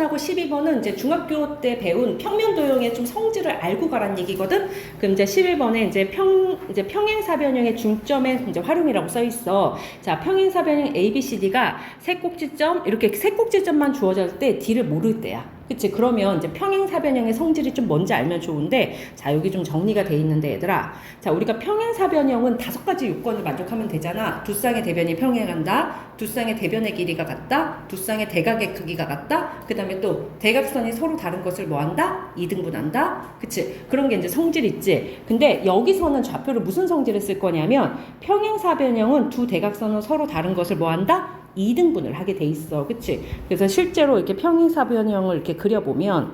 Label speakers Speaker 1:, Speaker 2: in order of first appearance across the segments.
Speaker 1: 11번하고 12번은 이제 중학교 때 배운 평면 도형의 좀 성질을 알고 가란 얘기거든. 그럼 이제 11번에 이제 평 이제 평행사변형의 중점의 이제 활용이라고 써 있어. 자, 평행사변형 A, B, C, D가 세 꼭지점 이렇게 세 꼭지점만 주어질 때 D를 모를 때야. 그치? 그러면 이제 평행사변형의 성질이 좀 뭔지 알면 좋은데, 자, 여기 좀 정리가 돼 있는데, 얘들아. 자, 우리가 평행사변형은 다섯 가지 요건을 만족하면 되잖아. 두 쌍의 대변이 평행한다. 두 쌍의 대변의 길이가 같다. 두 쌍의 대각의 크기가 같다. 그 다음에 또 대각선이 서로 다른 것을 뭐 한다? 이등분한다. 그치? 그런 게 이제 성질 있지. 근데 여기서는 좌표를 무슨 성질을 쓸 거냐면, 평행사변형은 두 대각선은 서로 다른 것을 뭐 한다? 2등분을 하게 돼 있어. 그치? 그래서 실제로 이렇게 평행사변형을 이렇게 그려보면,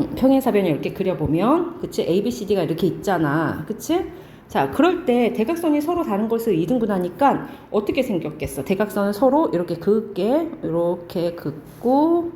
Speaker 1: 음, 평행사변형 이렇게 그려보면, 그치? A, B, C, D가 이렇게 있잖아. 그치? 자, 그럴 때 대각선이 서로 다른 것을 2등분하니까 어떻게 생겼겠어? 대각선을 서로 이렇게 긋게, 이렇게 긋고,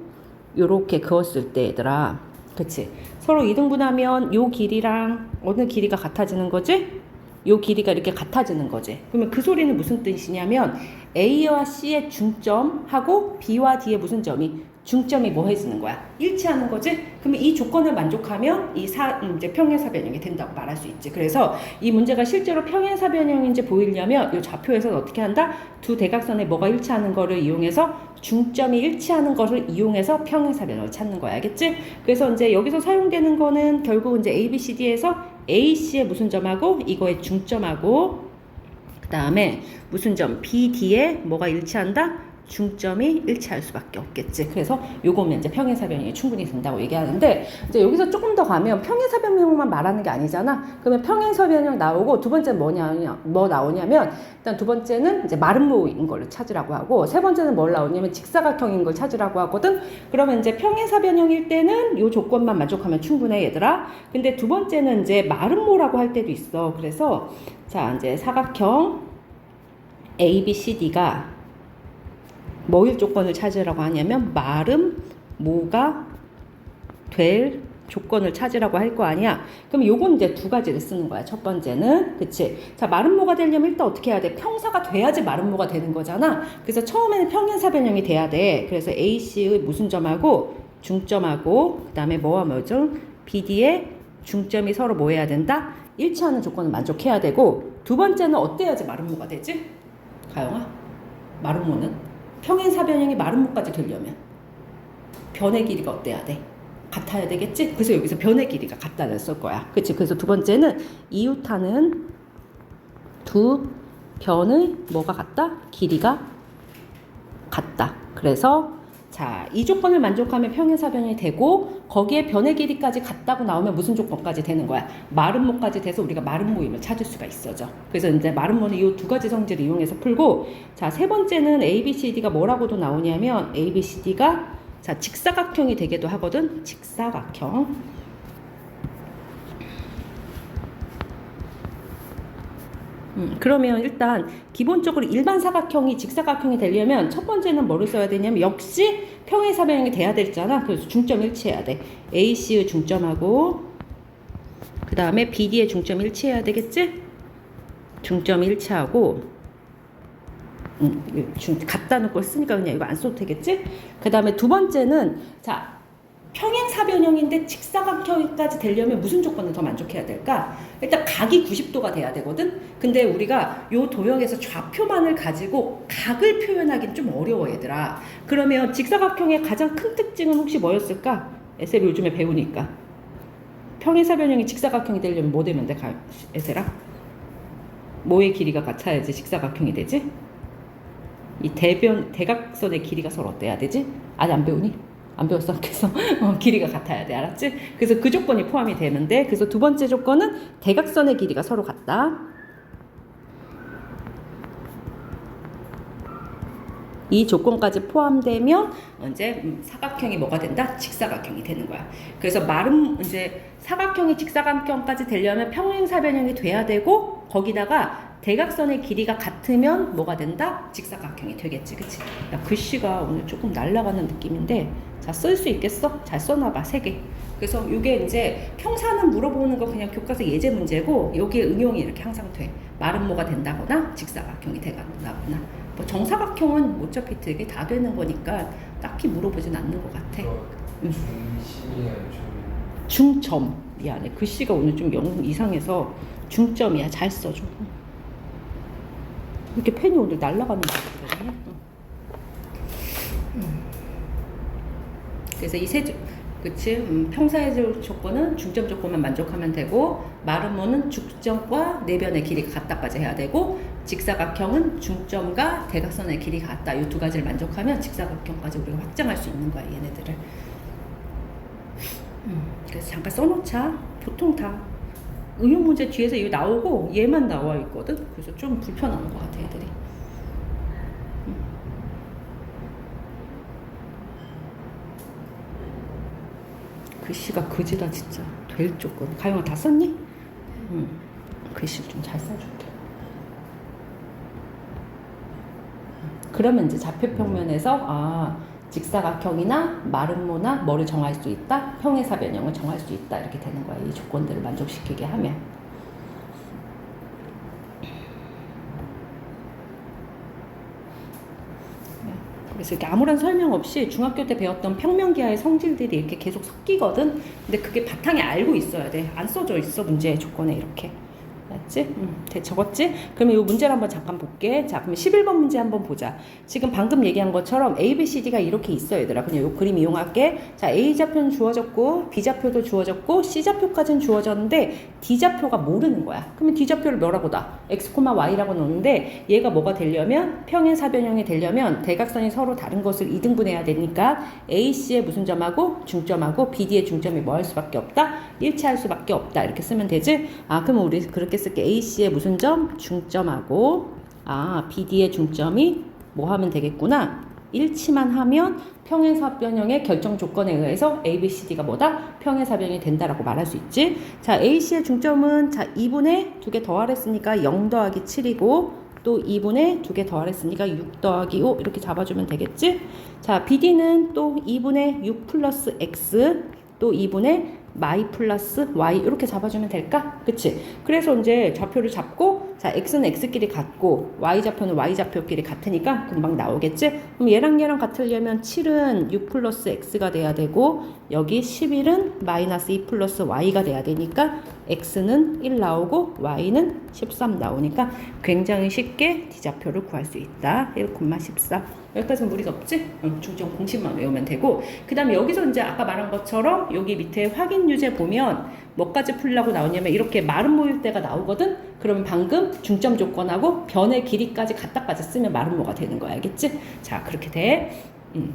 Speaker 1: 이렇게 그었을 때, 얘들아. 그치? 서로 2등분하면 요 길이랑 어느 길이가 같아지는 거지? 요 길이가 이렇게 같아지는 거지. 그러면 그 소리는 무슨 뜻이냐면 A와 C의 중점하고 B와 D의 무슨 점이 중점이 뭐 해지는 거야? 일치하는 거지? 그러면 이 조건을 만족하면 이 사, 음, 이제 평행사 변형이 된다고 말할 수 있지. 그래서 이 문제가 실제로 평행사 변형인지 보이려면 이 좌표에서는 어떻게 한다? 두 대각선에 뭐가 일치하는 거를 이용해서 중점이 일치하는 것을 이용해서 평행사 변형을 찾는 거야. 알겠지? 그래서 이제 여기서 사용되는 거는 결국 이제 A, B, C, D에서 AC의 무슨 점하고 이거의 중점하고 그 다음에 무슨 점 B, D에 뭐가 일치한다? 중점이 일치할 수밖에 없겠지. 그래서 요거면 이제 평행사변형이 충분히 된다고 얘기하는데 이제 여기서 조금 더 가면 평행사변형만 말하는 게 아니잖아. 그러면 평행사변형 나오고 두 번째 뭐냐 뭐 나오냐면 일단 두 번째는 이제 마름모인 걸 찾으라고 하고 세 번째는 뭘 나오냐면 직사각형인 걸 찾으라고 하거든. 그러면 이제 평행사변형일 때는 요 조건만 만족하면 충분해 얘들아. 근데 두 번째는 이제 마름모라고 할 때도 있어. 그래서 자 이제 사각형 A, B, C, D가 뭐일 조건을 찾으라고 하냐면 마름 모가 될 조건을 찾으라고 할 거 아니야. 그럼 요건 이제 두 가지를 쓰는 거야. 첫 번째는 그치. 자 마름모가 되려면 일단 어떻게 해야 돼? 평사가 돼야지 마름모가 되는 거잖아. 그래서 처음에는 평행사 변형이 돼야 돼. 그래서 AC의 무슨 점하고 중점하고 그 다음에 뭐와 뭐죠? BD의 중점이 서로 뭐 해야 된다? 일치하는 조건을 만족해야 되고 두 번째는 어때야지 마름모가 되지? 가영아? 마름모는? 평행사변형이 마름모까지 되려면 변의 길이가 어때야 돼? 같아야 되겠지? 그래서 여기서 변의 길이가 같다를 쓸 거야. 그치? 그래서 두 번째는 이웃하는 두 변의 뭐가 같다? 길이가 같다. 그래서 자, 이 조건을 만족하면 평행사변이 되고 거기에 변의 길이까지 같다고 나오면 무슨 조건까지 되는 거야? 마름모까지 돼서 우리가 마름모임을 찾을 수가 있어죠. 그래서 이제 마름모는 이 두 가지 성질을 이용해서 풀고 자, 세 번째는 ABCD가 뭐라고도 나오냐면 ABCD가 자, 직사각형이 되기도 하거든. 직사각형. 음, 그러면 일단 기본적으로 일반 사각형이 직사각형이 되려면 첫 번째는 뭐를 써야 되냐면 역시 평행사변형이 돼야 되잖아. 그래서 중점 일치해야 돼. AC의 중점하고 그 다음에 BD의 중점 일치해야 되겠지? 중점 일치하고 음, 중, 같다는 걸 쓰니까 그냥 이거 안 써도 되겠지? 그 다음에 두 번째는 자 평행사변형인데 직사각형까지 되려면 무슨 조건을 더 만족해야 될까? 일단 각이 90도가 돼야 되거든. 근데 우리가 요 도형에서 좌표만을 가지고 각을 표현하기는 좀 어려워 얘들아. 그러면 직사각형의 가장 큰 특징은 혹시 뭐였을까? 에셀 요즘에 배우니까. 평행사변형이 직사각형이 되려면 뭐 되면 돼? 가- 에셀아? 뭐의 길이가 같아야지 직사각형이 되지? 이 대변 대각선의 길이가 서로 어때야 되지? 아직 안 배우니? 안 배웠어? 그래서 어, 길이가 같아야 돼, 알았지? 그래서 그 조건이 포함이 되는데, 그래서 두 번째 조건은 대각선의 길이가 서로 같다. 이 조건까지 포함되면 이제 음, 사각형이 뭐가 된다? 직사각형이 되는 거야. 그래서 마름 이제 사각형이 직사각형까지 되려면 평행사변형이 돼야 되고 거기다가 대각선의 길이가 같으면 뭐가 된다? 직사각형이 되겠지, 그치? 야, 글씨가 오늘 조금 날아가는 느낌인데 자 쓸 수 있겠어? 잘 써놔봐 세 개. 그래서 이게 이제 평사는 물어보는 거 그냥 교과서 예제 문제고 여기에 응용이 이렇게 항상 돼. 마름모가 된다거나 직사각형이 되거나 뭐 정사각형은 어차피 되게 다 되는 거니까 딱히 물어보진 않는 것 같아.
Speaker 2: 중.
Speaker 1: 중점 미안해 글씨가 오늘 좀 영 이상해서 중점이야 잘 써줘 이렇게 펜이 오늘 날아가는 거 같거든요 음. 그래서 이세 그치 음, 평사의 조건은 중점 조건만 만족하면 되고 마름모는 중점과 내변의 길이가 같다까지 해야 되고 직사각형은 중점과 대각선의 길이가 같다 이 두 가지를 만족하면 직사각형까지 우리가 확장할 수 있는 거야 얘네들을 음, 그래서 잠깐 써놓자. 보통 다 응용 문제 뒤에서 이거 나오고 얘만 나와 있거든. 그래서 좀 불편한 것 같아 애들이. 음. 글씨가 그지다 진짜. 될 조건. 가영아 다 썼니? 응. 글씨 좀 잘 써줄게. 그러면 이제 좌표 평면에서 아 직사각형이나 마름모나 뭐를 정할 수 있다, 평행사 변형을 정할 수 있다 이렇게 되는 거야. 이 조건들을 만족시키게 하면. 그래서 이렇게 아무런 설명 없이 중학교 때 배웠던 평면기하의 성질들이 이렇게 계속 섞이거든. 근데 그게 바탕에 알고 있어야 돼. 안 써져 있어 문제 조건에 이렇게. 맞지? 음, 대 적었지? 그러면 이 문제를 한번 잠깐 볼게. 자, 그럼 11번 문제 한번 보자. 지금 방금 얘기한 것처럼 A, B, C, D가 이렇게 있어, 얘들아. 그냥 요 그림 이용할게. 자, A 좌표는 주어졌고, B 좌표도 주어졌고, C 좌표까지는 주어졌는데, D 좌표가 모르는 거야. 그러면 D 좌표를 뭐라고 다 X, Y라고 놓는데, 얘가 뭐가 되려면, 평행 사변형이 되려면, 대각선이 서로 다른 것을 이등분해야 되니까, AC의 무슨 점하고, 중점하고, BD의 중점이 뭐 할 수밖에 없다? 일치할 수밖에 없다. 이렇게 쓰면 되지? 아, 그러면 우리 그렇게 쓸게. AC의 무슨 점? 중점하고, 아, BD의 중점이 뭐 하면 되겠구나? 일치만 하면 평행사변형의 결정 조건에 의해서 A, B, C, D가 뭐다? 평행사변이 된다라고 말할 수 있지. 자, AC의 중점은 자 2분의 두개 더하랬으니까 0 더하기 7이고 또 2분의 두개 더하랬으니까 6 더하기 5 이렇게 잡아주면 되겠지. 자, BD는 또 2분의 6 플러스 X 또 2분의 마이 플러스 y 이렇게 잡아주면 될까? 그치? 그래서 이제 좌표를 잡고 자 x는 x끼리 같고 y 좌표는 y 좌표끼리 같으니까 금방 나오겠지? 그럼 얘랑 얘랑 같으려면 7은 6 플러스 x가 돼야 되고 여기 11은 마이너스 2 플러스 y가 돼야 되니까 x는 1 나오고 y는 13 나오니까 굉장히 쉽게 d좌표를 구할 수 있다. 1,13 여기까지는 무리가 없지? 응, 중점 공식만 외우면 되고 그 다음에 여기서 이제 아까 말한 것처럼 여기 밑에 확인 유제 보면 뭐까지 풀라고 나오냐면 이렇게 마름 모일 때가 나오거든? 그러면 방금 중점 조건하고 변의 길이까지 갖다까지 쓰면 마름모가 되는 거야 알겠지? 자 그렇게 돼 음.